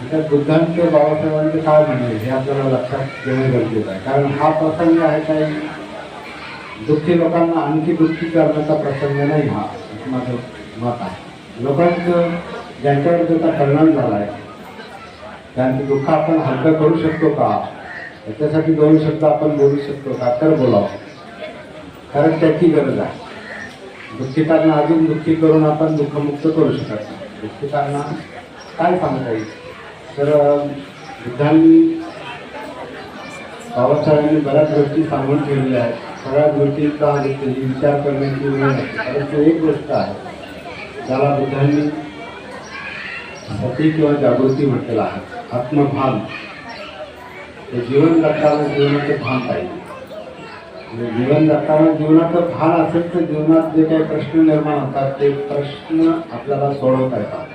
त्या बुद्धांचे बाबासाहेबांचे काय म्हणले हे आपल्याला लक्षात घेणं गरजेचं आहे. कारण हा प्रसंग आहे काही दुःखी लोकांना आणखी दुःखी करण्याचा प्रसंग नाही हा असं माझं मत आहे. लोकांचं ज्यांच्यावर त्याचा परिणाम झाला आहे त्यांचं दुःख आपण हलकं करू शकतो का? त्याच्यासाठी दोन शब्द आपण बोलू शकतो का? तर बोलावं. कारण त्याची गरज आहे. दुःखितांना अजून दुःखी करून आपण दुःखमुक्त करू शकत नाही. दुःखितांना काय सांगता येईल? तर वृद्धांनी बाबासाहेबांनी बऱ्याच गोष्टी सांगून ठेवलेल्या आहेत. सगळ्या गोष्टींचा आणि त्याची विचार करण्याची वेळ आहे. परंतु एक गोष्ट आहे ज्याला बुद्धांनी सती किंवा जागृती म्हटलेलं आहे आत्मभान. हे जीवन जगताना जीवनाचं भान पाहिजे. जीवन जगताना जीवनाचं भान असेल तर जीवनात जे काही प्रश्न निर्माण होतात ते प्रश्न आपल्याला सोडवता येतात.